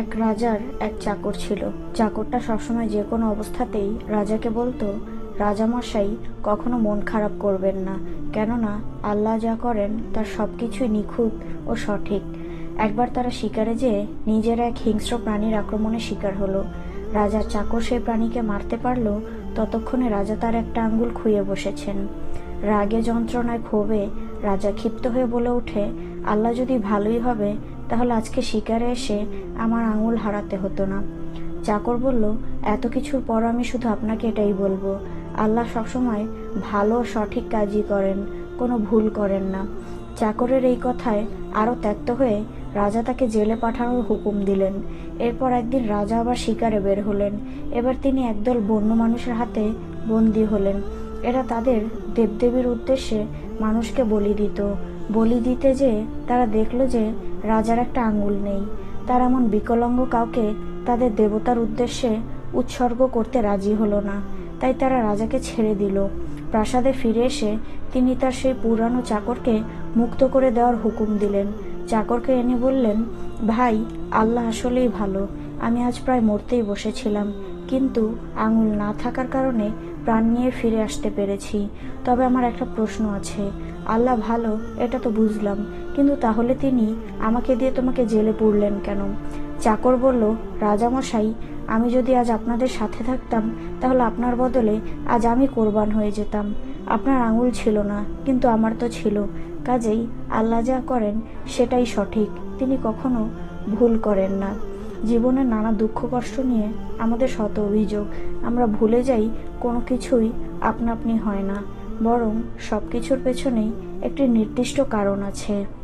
এক রাজার এক চাকর ছিল। চাকরটা সবসময় যে কোনো অবস্থাতেই রাজাকে বলতো, রাজামশাই, কখনো মন খারাপ করবেন না। কেননা, আল্লাহ যা করেন, তার সব কিছুই নিখুঁত ও সঠিক। একবার তারা শিকারে যেয়ে নিজের এক হিংস্র প্রাণীর আক্রমণে শিকার হলো। রাজার চাকর সেই প্রাণীকে মারতে পারল, ততক্ষণে রাজা তার একটা আঙ্গুল খুঁয়ে বসেছেন। রাগে যন্ত্রণায় ক্ষোভে রাজা ক্ষিপ্ত হয়ে বলে ওঠে, আল্লাহ যদি ভালোই হবে তাহলে আজকে শিকারে এসে আমার আঙুল হারাতে হতো না। চাকর বলল, এত কিছুর পর আমি শুধু আপনাকে এটাই বলব। আল্লাহ সবসময় ভালো সঠিক কাজই করেন, কোনো ভুল করেন না। চাকরের এই কথায় আরও ত্যক্ত হয়ে রাজা তাকে জেলে পাঠানোর হুকুম দিলেন। এরপর একদিন রাজা আবার শিকারে বের হলেন। এবার তিনি একদল বন্য মানুষের হাতে বন্দী হলেন। এরা তাদের দেবদেবীর উদ্দেশ্যে মানুষকে বলি দিত। বলি দিতে যে তারা দেখল যে রাজার একটা আঙ্গুল নেই। তার এমন বিকলাঙ্গ কাউকে তাদের দেবতার উদ্দেশ্যে উৎসর্গ করতে রাজি হলো না। তাই তারা রাজাকে ছেড়ে দিল। প্রাসাদে ফিরে এসে তিনি তার সেই পুরানো চাকরকে মুক্ত করে দেওয়ার হুকুম দিলেন। চাকরকে এনে বললেন, ভাই, আল্লাহ আসলেই ভালো। আমি আজ প্রায় মরতেই বসেছিলাম। কিন্তু আঙুল না থাকার কারণে প্রাণ নিয়ে ফিরে আসতে পেরেছি। তবে আমার একটা প্রশ্ন আছে। আল্লাহ ভালো, এটা তো বুঝলাম। কিন্তু তাহলে তিনি আমাকে দিয়ে তোমাকে জেলে পুরলেন কেন? চাকর বলল, রাজামশাই, আমি যদি আজ আপনাদের সাথে থাকতাম, তাহলে আপনার বদলে আজ আমি কোরবান হয়ে যেতাম। আপনার আঙুল ছিল না, কিন্তু আমার তো ছিল। কাজেই আল্লাহ যা করেন, সেটাই সঠিক। তিনি কখনো ভুল করেন না। জীবনের নানা দুঃখ কষ্ট নিয়ে আমাদের শত অভিযোগ। আমরা ভুলে যাই, কোনো কিছুই আপনা আপনি হয় না। বরং সব কিছুর পেছনেই একটি নির্দিষ্ট কারণ আছে।